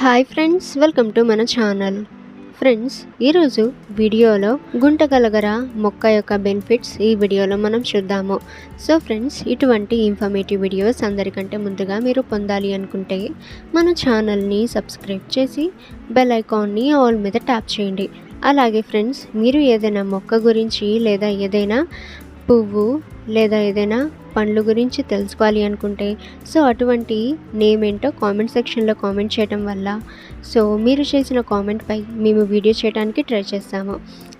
Hi friends welcome to మన channel. Friends ఈరోజు వీడియోలో గుంటగలగర మొక్క యొక్క బెనిఫిట్స్ ఈ వీడియోలో మనం చూద్దాము. సో ఫ్రెండ్స్ ఇటువంటి ఇన్ఫర్మేటివ్ వీడియోస్ అందరికంటే ముందుగా మీరు పొందాలి అనుకుంటే మన ఛానల్ని సబ్స్క్రైబ్ చేసి బెల్ ఐకాన్ని ఆల్ మీద ట్యాప్ చేయండి. అలాగే ఫ్రెండ్స్ మీరు ఏదైనా మొక్క గురించి లేదా ఏదైనా పువ్వు లేదా ఏదైనా పండ్లు గురించి తెలుసుకోవాలి అనుకుంటే సో అటువంటి నేమ్ ఏంటో కామెంట్ సెక్షన్లో కామెంట్ చేయడం వల్ల. సో మీరు చేసిన కామెంట్పై మేము వీడియో చేయడానికి ట్రై చేస్తాము.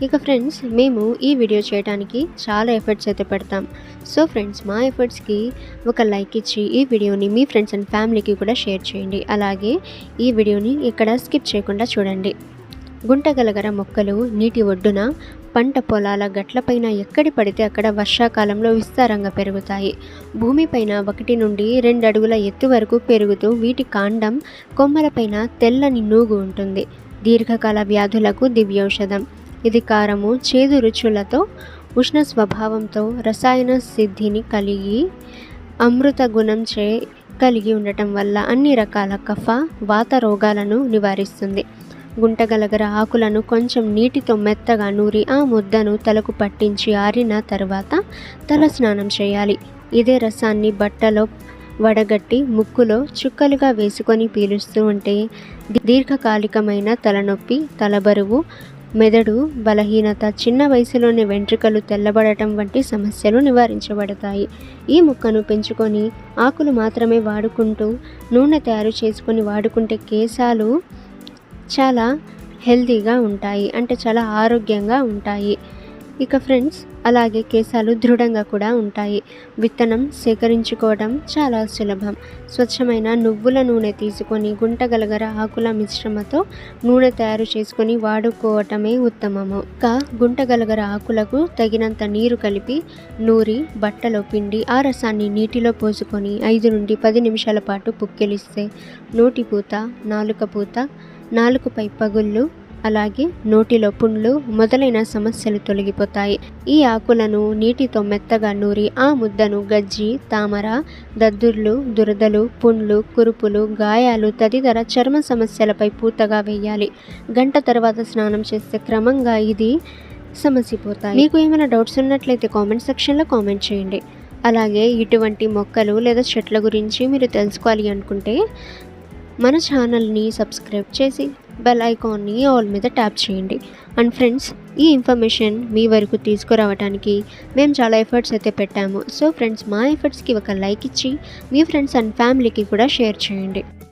ఇక ఫ్రెండ్స్ మేము ఈ వీడియో చేయడానికి చాలా ఎఫర్ట్స్ అయితే పెడతాం. సో ఫ్రెండ్స్ మా ఎఫర్ట్స్కి ఒక లైక్ ఇచ్చి ఈ వీడియోని మీ ఫ్రెండ్స్ అండ్ ఫ్యామిలీకి కూడా షేర్ చేయండి. అలాగే ఈ వీడియోని ఇక్కడ స్కిప్ చేయకుండా చూడండి. గుంటగలగర మొక్కలు నీటి ఒడ్డున పంట పొలాల గట్లపైన ఎక్కడి పడితే అక్కడ వర్షాకాలంలో విస్తారంగా పెరుగుతాయి. భూమిపైన ఒకటి నుండి రెండు అడుగుల ఎత్తు వరకు పెరుగుతూ వీటి కాండం కొమ్మలపైన తెల్లని నూగు ఉంటుంది. దీర్ఘకాల వ్యాధులకు దివ్యౌషధం. ఇది కారము చేదు రుచులతో ఉష్ణ స్వభావంతో రసాయన సిద్ధిని కలిగి అమృత గుణం చే కలిగి ఉండటం వల్ల అన్ని రకాల కఫ వాత రోగాలను నివారిస్తుంది. గుంటగలగర ఆకులను కొంచెం నీటితో మెత్తగా నూరి ఆ ముద్దను తలకు పట్టించి ఆరిన తర్వాత తల స్నానం చేయాలి. ఇదే రసాన్ని బట్టలో వడగట్టి ముక్కులో చుక్కలుగా వేసుకొని పీలుస్తూ ఉంటే దీర్ఘకాలికమైన తలనొప్పి తలబరువు మెదడు బలహీనత చిన్న వయసులోనే వెంట్రుకలు తెల్లబడటం వంటి సమస్యలు నివారించబడతాయి. ఈ ముక్కను పెంచుకొని ఆకులు మాత్రమే వాడుకుంటూ నూనె తయారు చేసుకొని వాడుకుంటే కేశాలు చాలా హెల్తీగా ఉంటాయి అంటే చాలా ఆరోగ్యంగా ఉంటాయి. ఇక ఫ్రెండ్స్ అలాగే కేశాలు దృఢంగా కూడా ఉంటాయి. విత్తనం సేకరించుకోవడం చాలా సులభం. స్వచ్ఛమైన నువ్వుల నూనె తీసుకొని గుంటగలగర ఆకుల మిశ్రమతో నూనె తయారు చేసుకొని వాడుకోవటమే ఉత్తమము. ఇంకా గుంటగలగర ఆకులకు తగినంత నీరు కలిపి నూరి బట్టలో పిండి ఆ రసాన్ని నీటిలో పోసుకొని ఐదు నుండి పది నిమిషాల పాటు పుక్కిలిస్తే నోటి పూత నాలుక పూత నాలుకపై పగుళ్ళు అలాగే నోటిలో పుండ్లు మొదలైన సమస్యలు తొలగిపోతాయి. ఈ ఆకులను నీటితో మెత్తగా నూరి ఆ ముద్దను గజ్జి తామర దద్దుర్లు దురదలు పుండ్లు కురుపులు గాయాలు తదితర చర్మ సమస్యలపై పూతగా వేయాలి. గంట తర్వాత స్నానం చేస్తే క్రమంగా ఇది సమసిపోతాయి. మీకు ఏమైనా డౌట్స్ ఉన్నట్లయితే కామెంట్ సెక్షన్లో కామెంట్ చేయండి. అలాగే ఇటువంటి మొక్కలు లేదా చెట్ల గురించి మీరు తెలుసుకోవాలి అనుకుంటే మన ఛానల్ని సబ్స్క్రైబ్ చేసి బెల్ ఐకాన్ని ఆల్ మీద ట్యాప్ చేయండి. అండ్ ఫ్రెండ్స్ ఈ ఇన్ఫర్మేషన్ మీ వరకు తీసుకురావడానికి మేము చాలా ఎఫర్ట్స్ అయితే పెట్టాము. సో ఫ్రెండ్స్ మా ఎఫర్ట్స్కి ఒక లైక్ ఇచ్చి మీ ఫ్రెండ్స్ అండ్ ఫ్యామిలీకి కూడా షేర్ చేయండి.